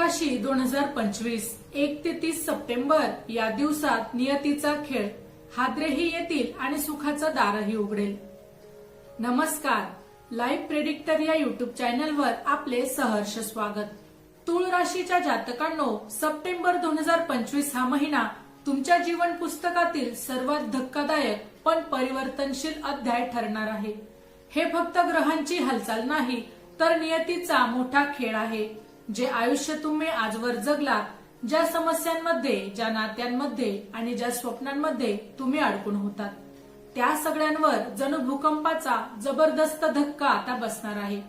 राशी दोन हजार पंचवीस एक ते तीस सप्टेंबर या दिवसात नियतीचा खेळ हादरेही येतील आणि सुखाचं दारही उघडेल. नमस्कार. लाईव्ह प्रेडिक्टर या युट्यूब चॅनलवर आपले सहर्ष स्वागत. तुळ राशीच्या जातकांनो सप्टेंबर दोन हजार पंचवीस हा महिना तुमच्या जीवन पुस्तकातील सर्वात धक्कादायक पण परिवर्तनशील अध्याय ठरणार आहे. हे फक्त ग्रहांची हालचाल नाही तर नियतीचा मोठा खेळ आहे. जे आयुष्य तुम्ही आजवर जगलात ज्या समस्यांमध्ये ज्या नात्यांमध्ये आणि ज्या स्वप्नांमध्ये तुम्ही अडकून होतात. त्या सगळ्यांवर जणू भूकंपाचा जबरदस्त धक्का आता बसणार आहे.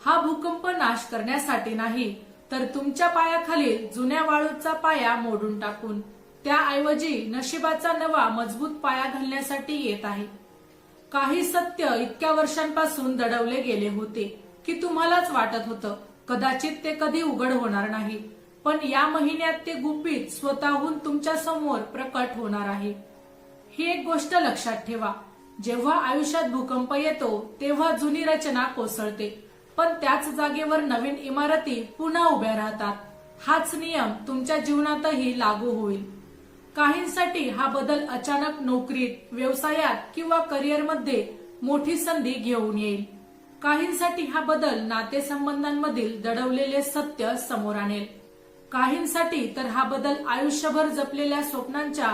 हा भूकंप नाश करण्यासाठी नाही तर तुमच्या पायाखालील जुन्या वाळूचा पाया मोडून टाकून त्याऐवजी नशिबाचा नवा मजबूत पाया घालण्यासाठी येत आहे. काही सत्य इतक्या वर्षांपासून दडवले गेले होते की तुम्हालाच वाटत होतं कदाचित ते कधी उघड होणार नाही. पण या महिन्यात ते गुपित स्वतःहून तुमच्यासमोर प्रकट होणार आहे. ही एक गोष्ट लक्षात ठेवा. जेव्हा आयुष्यात भूकंप येतो तेव्हा जुनी रचना कोसळते. पण त्याच जागेवर नवीन इमारती पुन्हा उभ्या राहतात. हाच नियम तुमच्या जीवनातही लागू होईल. काहींसाठी हा बदल अचानक नोकरीत व्यवसायात किंवा करिअरमध्ये मोठी संधी घेऊन येईल. काहींसाठी हा बदल नातेसंबंधांमधील दडवलेले सत्य समोर आणेल. काहींसाठी तर हा बदल आयुष्यभर जपलेल्या स्वप्नांच्या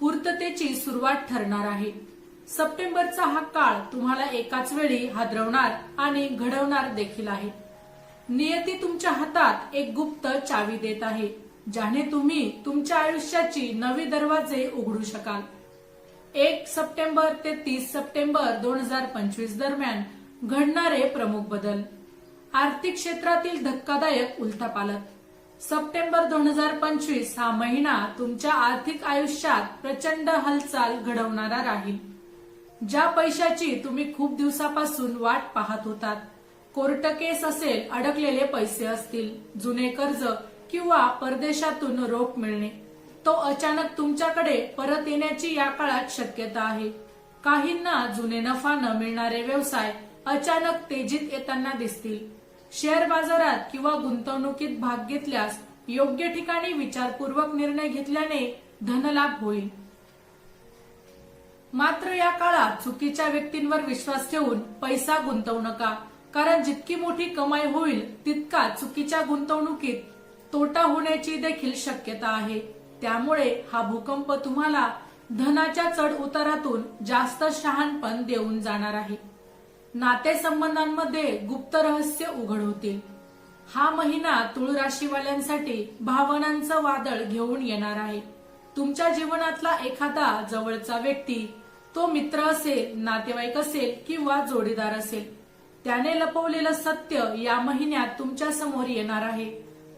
पूर्ततेची सुरुवात ठरणार आहे. सप्टेंबरचा हा काळ तुम्हाला एकाच वेळी हादरवणार आणि घडवणार देखील आहे. नियती तुमच्या हातात एक गुप्त चावी देत आहे ज्याने तुम्ही तुमच्या आयुष्याची नवी दरवाजे उघडू शकाल. एक सप्टेंबर ते तीस सप्टेंबर दोन हजार पंचवीस दरम्यान घडणारे प्रमुख बदल. आर्थिक क्षेत्रातील धक्कादायक उलथापालत सप्टेंबर दोन हजार पंचवीस हा महिना तुमच्या आर्थिक आयुष्यात प्रचंड हालचाल घडवणारा राहील. ज्या पैशाची तुम्ही खूप दिवसापासून वाट पाहत होतात कोर्ट केस असेल अडकलेले पैसे असतील जुने कर्ज किंवा परदेशातून रोख मिळणे तो अचानक तुमच्याकडे परत येण्याची या काळात शक्यता आहे. काहींना जुने नफा न मिळणारे व्यवसाय अचानक तेजीत येताना दिसतील. शेअर बाजारात किंवा गुंतवणुकीत भाग घेतल्यास योग्य ठिकाणी विचारपूर्वक निर्णय घेतल्याने धनलाभ होईल. मात्र या काळात चुकीच्या व्यक्तींवर विश्वास ठेवून पैसा गुंतवू नका कारण जितकी मोठी कमाई होईल तितका चुकीच्या गुंतवणुकीत तोटा होण्याची देखील शक्यता आहे. त्यामुळे हा भूकंप तुम्हाला धनाच्या चढ उतारातून जास्त शहाणपण देऊन जाणार आहे. नातेसंबंधांमध्ये गुप्त रहस्य उघड होतील हा महिना तुळ राशीवाल्यांसाठी भावनांचं वादळ घेऊन येणार आहे. तुमच्या जीवनातला एखादा जवळचा व्यक्ती तो मित्र असेल नातेवाईक असेल किंवा जोडीदार असेल त्याने लपवलेलं सत्य या महिन्यात तुमच्यासमोर येणार आहे.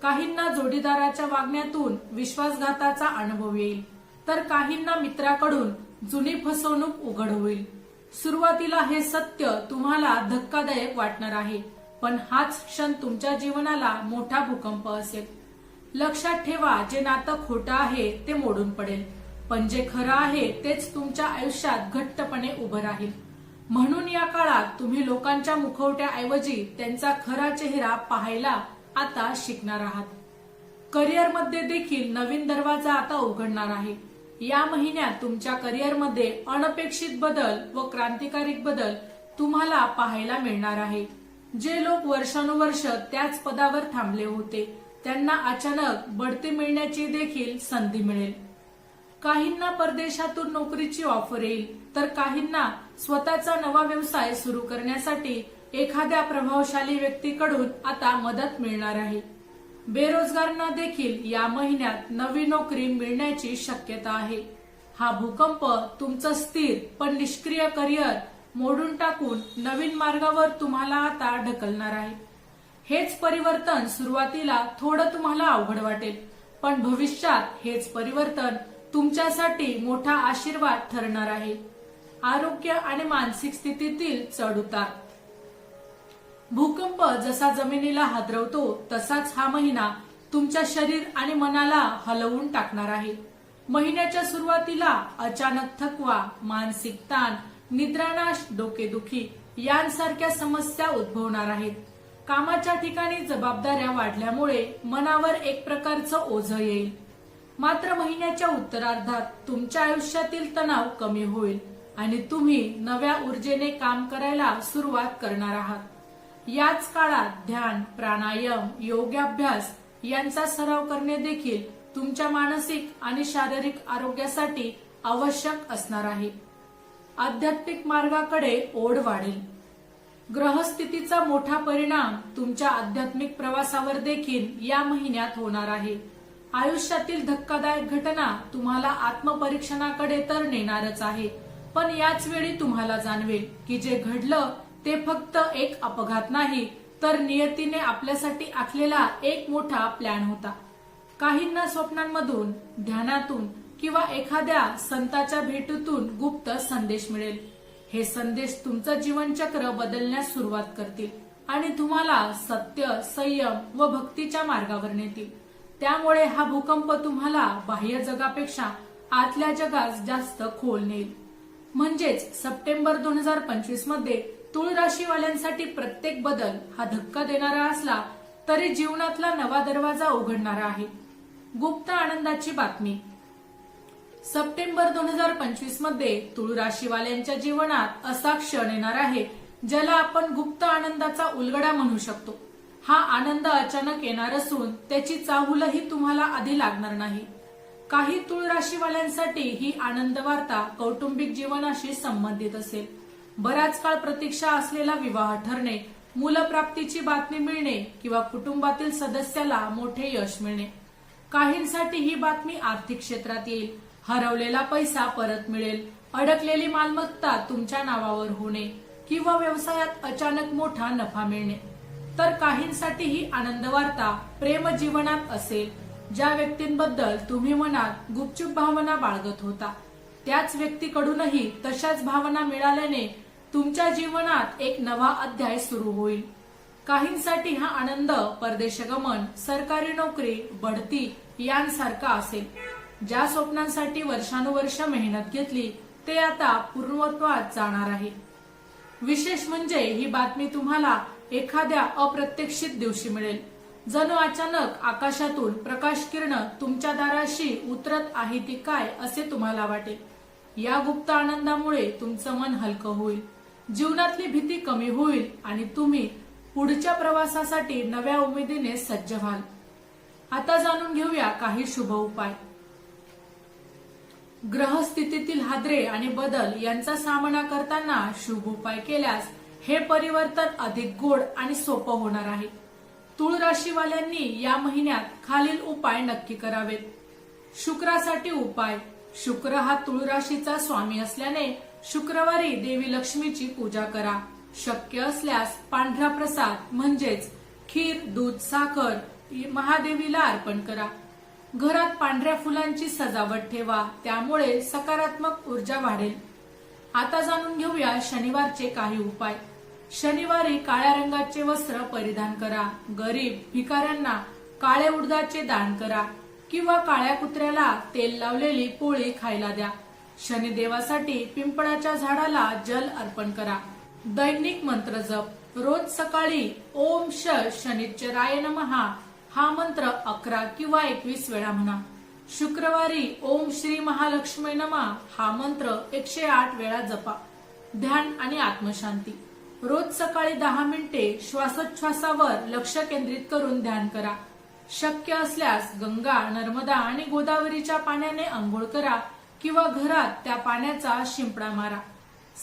काहींना जोडीदाराच्या वागण्यातून विश्वासघाताचा अनुभव येईल तर काहींना मित्राकडून जुनी फसवणूक उघड होईल सुरुवातीला हे सत्य तुम्हाला धक्कादायक वाटणार आहे पण हाच क्षण तुमच्या जीवनाला मोठा भूकंप असेल. लक्षात ठेवा जे नातं खोटं आहे ते मोडून पडेल पण जे खरं आहे तेच तुमच्या आयुष्यात घट्टपणे उभं राहील. म्हणून या काळात तुम्ही लोकांच्या मुखवट्याऐवजी त्यांचा खरा चेहरा पाहायला आता शिकणार आहात. करिअरमध्ये देखील नवीन दरवाजा आता उघडणार आहे. या महिन्यात तुमच्या करिअरमध्ये अनपेक्षित बदल व क्रांतिकारी बदल तुम्हाला पाहायला मिळणार आहे. जे लोक वर्षानुवर्ष त्याच पदावर थांबले होते त्यांना अचानक बढती मिळण्याची देखील संधी मिळेल. काहींना परदेशातून नोकरीची ऑफर येईल तर काहींना स्वतःचा नवा व्यवसाय सुरू करण्यासाठी एखाद्या प्रभावशाली व्यक्तीकडून आता मदत मिळणार आहे. बेरोजगारांना देखील या महिन्यात नवी नोकरी मिळण्याची शक्यता आहे. हा भूकंप तुमचं स्थिर पण निष्क्रिय करिअर मोडून टाकून नवीन मार्गावर तुम्हाला आता ढकलणार आहे. हेच परिवर्तन सुरुवातीला थोडं तुम्हाला अवघड वाटेल पण भविष्यात हेच परिवर्तन तुमच्यासाठी मोठा आशीर्वाद ठरणार आहे. आरोग्य आणि मानसिक स्थितीतील चढ उतार भूकंप जसा जमिनीला हादरवतो तसाच हा महिना तुमच्या शरीर आणि मनाला हलवून टाकणार आहे. महिन्याच्या सुरुवातीला अचानक थकवा मानसिक ताण निद्रानाश डोकेदुखी यांसारख्या समस्या उद्भवणार आहेत. कामाच्या ठिकाणी जबाबदाऱ्या वाढल्यामुळे मनावर एक प्रकारचं ओझं येईल. मात्र महिन्याच्या उत्तरार्धात तुमच्या आयुष्यातील तणाव कमी होईल आणि तुम्ही नव्या ऊर्जेने काम करायला सुरुवात करणार आहात. याच काळात ध्यान प्राणायाम योगाभ्यास यांचा सराव करणे देखील तुमच्या मानसिक आणि शारीरिक आरोग्यासाठी आवश्यक असणार आहे. आध्यात्मिक मार्गाकडे ओढ वाढेल. ग्रहस्थितीचा मोठा परिणाम तुमच्या आध्यात्मिक प्रवासावर देखील या महिन्यात होणार आहे. आयुष्यातील धक्कादायक घटना तुम्हाला आत्मपरीक्षणाकडे तर नेणारच आहे. पण याच वेळी तुम्हाला जाणवेल की जे घडलं ते फक्त एक अपघात नाही तर नियतीने आपल्यासाठी आखलेला एक मोठा प्लॅन होता. काहींना स्वप्नांमधून ध्यानातून किंवा एखाद्या संताच्या भेटीतून गुप्त संदेश मिळेल. हे संदेश तुमचं जीवनचक्र बदलण्यास सुरुवात करतील आणि तुम्हाला सत्य संयम व भक्तीच्या मार्गावर नेतील. त्यामुळे हा भूकंप तुम्हाला बाह्य जगापेक्षा आतल्या जगास जास्त खोल नेईल. म्हणजेच सप्टेंबर दोन हजार पंचवीसमध्ये तुळ राशीवाल्यांसाठी प्रत्येक बदल हा धक्का देणारा असला तरी जीवनातला नवा दरवाजा उघडणारा आहे. गुप्त आनंदाची बातमी. सप्टेंबर दोन हजार पंचवीसमध्ये तुळ राशीवाल्यांच्या जीवनात असा क्षण येणार आहे ज्याला आपण गुप्त आनंदाचा उलगडा म्हणू शकतो. हा आनंद अचानक येणार असून त्याची चाहूलही तुम्हाला आधी लागणार नाही. काही तुळ राशीवाल्यांसाठी ही आनंद वार्ता कौटुंबिक जीवनाशी संबंधित असेल. बराच काळ प्रतीक्षा असलेला विवाह ठरणे मूलप्राप्तीची बातमी मिळणे किंवा कुटुंबातील सदस्याला मोठे यश मिळणे. काहींसाठी ही बातमी आर्थिक क्षेत्रात येईल. हरवलेला पैसा परत मिळेल. अडकलेली मालमत्ता तुमच्या नावावर होणे किंवा व्यवसायात अचानक मोठा नफा मिळणे. तर काहींसाठी ही आनंद वार्ता प्रेम जीवनात असेल. ज्या व्यक्तींबद्दल तुम्ही मनात गुपचूप भावना बाळगत होता. त्याच व्यक्तीकडूनही तशाच भावना मिळाल्याने तुमच्या जीवनात एक नवा अध्याय सुरू होईल. काहींसाठी हा आनंद परदेशगमन सरकारी नोकरी बढती यांसारखा असेल. ज्या स्वप्नांसाठी वर्षानुवर्ष मेहनत घेतली ते आता पूर्णत्वात जाणार आहे. विशेष म्हणजे ही बातमी तुम्हाला एखाद्या अप्रत्यक्षित दिवशी मिळेल. जणू अचानक आकाशातून प्रकाश किरण तुमच्या दाराशी उतरत आहे ती काय असे तुम्हाला वाटेल. या गुप्त आनंदामुळे तुमचं मन हलकं होईल. जीवनातली भीती कमी होईल आणि तुम्ही पुढच्या प्रवासासाठी नव्या उमेदीने सज्ज व्हाल. आता जाणून घेऊया काही शुभ उपाय. ग्रहस्थितीतील हादरे आणि बदल यांचा सामना करताना शुभ उपाय केल्यास हे परिवर्तन अधिक गोड आणि सोपं होणार आहे. तुळ राशीवाल्यांनी या महिन्यात खालील उपाय नक्की करावेत. शुक्रासाठी उपाय. शुक्र हा तुळ राशीचा स्वामी असल्याने शुक्रवारी देवी लक्ष्मीची पूजा करा. शक्य असल्यास पांढरा प्रसाद म्हणजेच खीर दूध साखर महादेवीला अर्पण करा. घरात पांढऱ्या फुलांची सजावट ठेवा त्यामुळे सकारात्मक ऊर्जा वाढेल. आता जाणून घेऊया शनिवारचे काही उपाय. शनिवारी काळ्या रंगाचे वस्त्र परिधान करा. गरीब भिकाऱ्यांना काळे उडदाचे दान करा किंवा काळ्या कुत्र्याला तेल लावलेली पोळी खायला द्या. शनिदेवासाठी पिंपळाच्या झाडाला जल अर्पण करा. दैनिक मंत्र जप. रोज सकाळी ओम श शनिचराय नमहा. हा मंत्र अकरा किंवा एकवीस वेळा म्हणा. शुक्रवारी ओम श्री महालक्ष्मी नमा हा मंत्र एकशे आठ वेळा जपा. ध्यान आणि आत्मशांती. रोज सकाळी दहा मिनिटे श्वासोच्छ्वासावर लक्ष केंद्रित करून ध्यान करा. शक्य असल्यास गंगा नर्मदा आणि गोदावरीच्या पाण्याने आंघोळ करा. किंवा घरात त्या पाण्याचा शिंपडा मारा.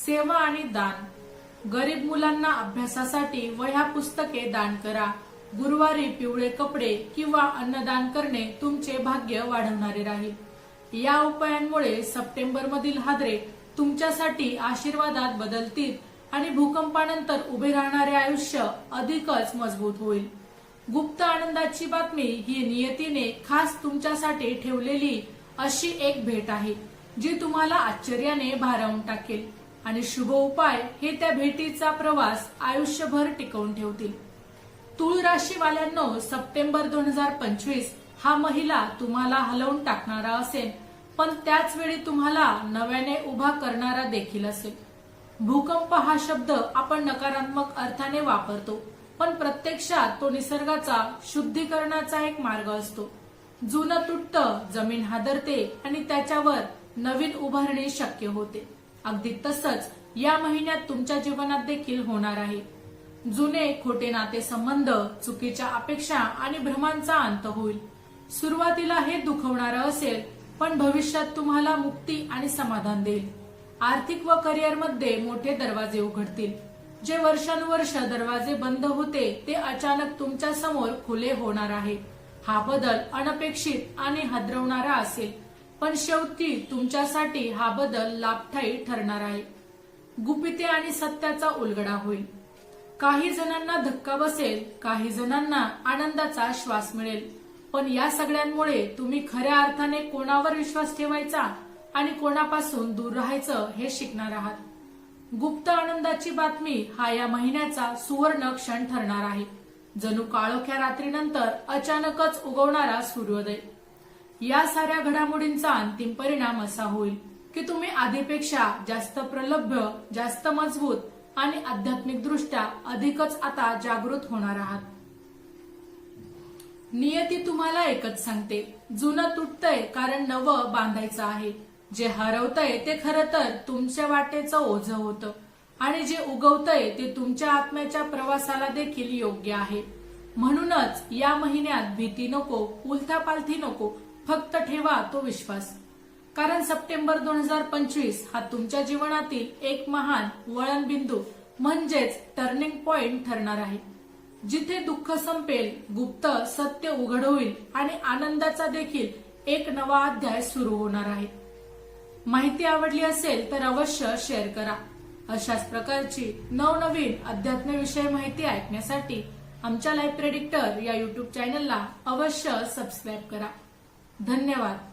सेवा आणि दान. गरीब मुलांना अभ्यासासाठी वह्या पुस्तके दान करा. गुरुवारी पिवळे कपडे किंवा अन्नदान करणे तुमचे भाग्य वाढवणारे राहील. या उपायांमुळे सप्टेंबर मधील हादरे तुमच्यासाठी आशीर्वादात बदलतील आणि भूकंपानंतर उभे राहणारे आयुष्य अधिकच मजबूत होईल. गुप्त आनंदाची बातमी ही नियतीने खास तुमच्यासाठी ठेवलेली अशी एक भेट आहे. जी तुम्हाला आश्चर्याने भारावून टाकेल आणि शुभ उपाय हे त्या भेटीचा प्रवास आयुष्यभर टिकवून ठेवतील. तुळ राशीवाल्यांनो सप्टेंबर दोन हजार पंचवीस हा महिला तुम्हाला हलवून टाकणारा असेल पण त्याच वेळी तुम्हाला नव्याने उभा करणारा देखील असेल. भूकंप हा शब्द आपण नकारात्मक अर्थाने वापरतो पण प्रत्यक्षात तो निसर्गाचा शुद्धीकरणाचा एक मार्ग असतो. जुनं तुटतं जमीन हादरते आणि त्याच्यावर नवीन उभारणी शक्य होते. अगदी तसंच या महिन्यात तुमच्या जीवनात देखील होणार आहे. जुने खोटे नाते संबंध चुकीच्या अपेक्षा आणि भ्रमांचा अंत होईल. सुरुवातीला हे दुखवणारं असेल पण भविष्यात तुम्हाला मुक्ती आणि समाधान देईल. आर्थिक व करिअरमध्ये मोठे दरवाजे उघडतील. जे वर्षानुवर्ष दरवाजे बंद होते ते अचानक तुमच्यासमोर खुले होणार आहे. हा बदल अनपेक्षित आणि हादरवणारा असेल. पण शेवटी तुमच्यासाठी हा बदल लाभदायी ठरणार आहे. गुपिते आणि सत्याचा उलगडा होईल. काही जणांना धक्का बसेल काही जणांना आनंदाचा श्वास मिळेल. पण या सगळ्यांमुळे तुम्ही खऱ्या अर्थाने कोणावर विश्वास ठेवायचा आणि कोणापासून दूर राहायचं हे शिकणार आहात. गुप्त आनंदाची बातमी हा या महिन्याचा सुवर्ण क्षण ठरणार आहे. जणू काळोख्या रात्रीनंतर अचानकच उगवणारा सूर्योदय. या साऱ्या घडामोडींचा अंतिम परिणाम असा होईल की तुम्ही आधीपेक्षा जास्त प्रलभ्य जास्त मजबूत आणि आध्यात्मिक दृष्ट्या अधिकच आता जागृत होणार आहात. नियती तुम्हाला एकच सांगते. जुनं तुटतंय कारण नवं बांधायचं आहे. जे हरवतंय ते खरं तर तुमच्या वाटेचं ओझं होतं. आणि जे उगवतंय ते तुमच्या आत्म्याच्या प्रवासाला देखील योग्य आहे. म्हणूनच या महिन्यात भीती नको उलथापालथी नको फक्त ठेवा तो विश्वास. कारण सप्टेंबर दोन हजार पंचवीस हा तुमच्या जीवनातील एक महान वळण बिंदू म्हणजेच टर्निंग पॉइंट ठरणार आहे. जिथे दुःख संपेल गुप्त सत्य उघड होईल आणि आनंदाचा देखील एक नवा अध्याय सुरू होणार आहे. माहिती आवडली असेल तर अवश्य शेअर करा. अशाच प्रकारची नवनवीन अध्यात्मविषयी माहिती ऐकण्यासाठी आमच्या लाईफ प्रेडिक्टर या युट्यूब चॅनलला अवश्य सबस्क्राईब करा. धन्यवाद.